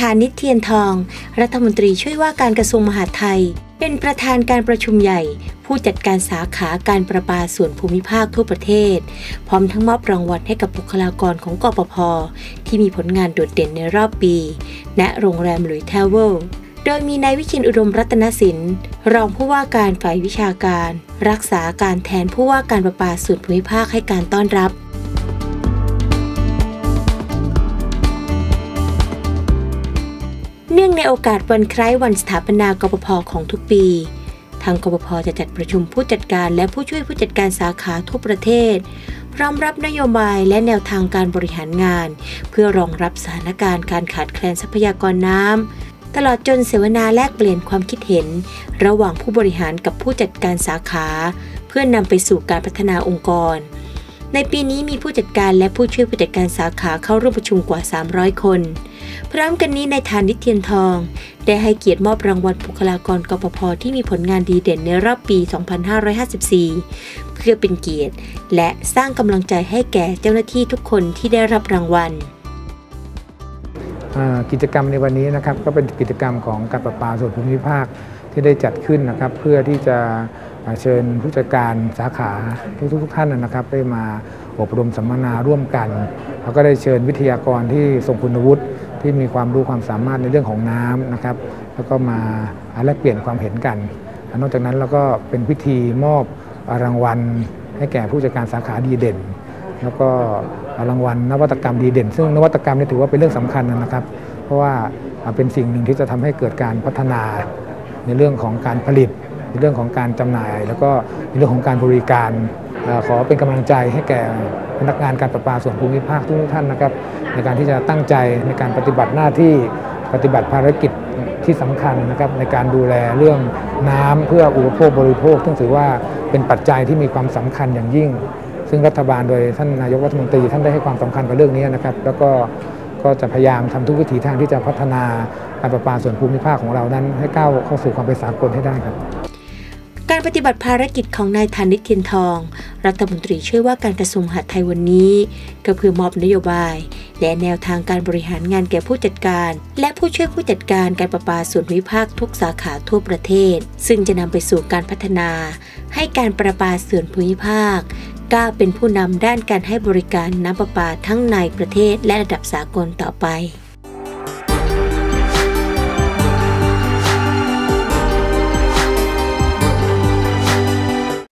ฐานิตเทียนทอง รัฐมนตรีช่วยว่าการกระทรวงมหาดไทย เป็นประธานการประชุมใหญ่ ผู้จัดการสาขาการประปาส่วนภูมิภาคทั่วประเทศ พร้อมทั้งมอบรางวัลให้กับบุคลากรของกปพที่มีผลงานโดดเด่นในรอบปี ณโรงแรมหลุยเทเวลโดยมีนายวิชินอุดมรัตนสินรองผู้ว่าการฝ่ายวิชาการ รักษาการแทนผู้ว่าการประปาส่วนภูมิภาคให้การต้อนรับ เนื่องในโอกาสวันคล้ายวันสถาปนากปพของทุกปี ทางกปพจะจัดประชุมผู้จัดการและผู้ช่วยผู้จัดการสาขาทั่วประเทศ พร้อมรับนโยบายและแนวทางการบริหารงาน เพื่อรองรับสถานการณ์การขาดแคลนทรัพยากรน้ำตลอดจนเสวนาแลกเปลี่ยนความคิดเห็น ระหว่างผู้บริหารกับผู้จัดการสาขา เพื่อนำไปสู่การพัฒนาองค์กร ในปีนี้มีผู้จัดการและผู้ช่วยผู้จัดการสาขาเข้าร่วมประชุมกว่า 300 คน พร้อมกันนี้ในฐานนิเทียนทอง ได้ให้เกียรติมอบรางวัลบุคลากรกปพที่มีผลงานดีเด่นในรอบปี 2554 เพื่อเป็นเกียรติ และสร้างกำลังใจให้แก่เจ้าหน้าที่ทุกคนที่ได้รับรางวัล กิจกรรมในวันนี้นะครับก็เป็นกิจกรรมของการประปาส่วนภูมิภาคที่ได้จัดขึ้นนะครับเพื่อที่จะเชิญผู้จัดการสาขาทุกๆทท่านนะครับ ได้มาอบรมสัมมนาร่วมกัน แล้วก็ได้เชิญวิทยากรที่ทรงคุณวุฒิที่มีความรู้ความสามารถในเรื่องของน้ำนะครับ แล้วก็มาแลกเปลี่ยนความเห็นกัน นอกจากนั้นเราก็เป็นพิธีมอบรางวัลให้แก่ผู้จัดการสาขาดีเด่น แล้วก็รางวัลนวัตกรรมดีเด่น ซึ่งนวัตกรรมนี่ถือว่าเป็นเรื่องสำคัญนะครับ เพราะว่าเป็นสิ่งหนึ่งที่จะทำให้เกิดการพัฒนาในเรื่องของการผลิต ในเรื่องของการจำหน่าย แล้วก็ในเรื่องของการบริการขอเป็นกำลังใจให้แก่พนักงานการประปาส่วนภูมิภาคทุกท่านนะครับในการที่จะตั้งใจในการปฏิบัติหน้าที่ปฏิบัติภารกิจที่สำคัญนะครับในการดูแลเรื่องน้ำเพื่ออุปโภคบริโภคซึ่งถือว่าเป็นปัจจัยที่มีความสำคัญอย่างยิ่ง ซึ่งรัฐบาลโดยท่านนายกรัฐมนตรีท่านได้ให้ความสำคัญกับเรื่องนี้นะครับ แล้วก็ก็จะพยายามทำทุกวิถีทางที่จะพัฒนาการประปาส่วนภูมิภาคของเรานั้น ให้ก้าวเข้าสู่ความเป็นสากลให้ได้ครับ การปฏิบัติภารกิจของนายธานิตเทียนทอง รัฐมนตรีช่วยว่าการกระทรวงมหาดไทยวันนี้ ก็เพื่อมอบนโยบาย และแนวทางการบริหารงานแก่ผู้จัดการ และผู้ช่วยผู้จัดการการประปาส่วนภูมิภาคทุกสาขาทั่วประเทศ ซึ่งจะนำไปสู่การพัฒนา ให้การประปาส่วนภูมิภาค ก้าเป็นผู้นำด้านการให้บริการน้ำประปาทั้งในประเทศและระดับสากลต่อไป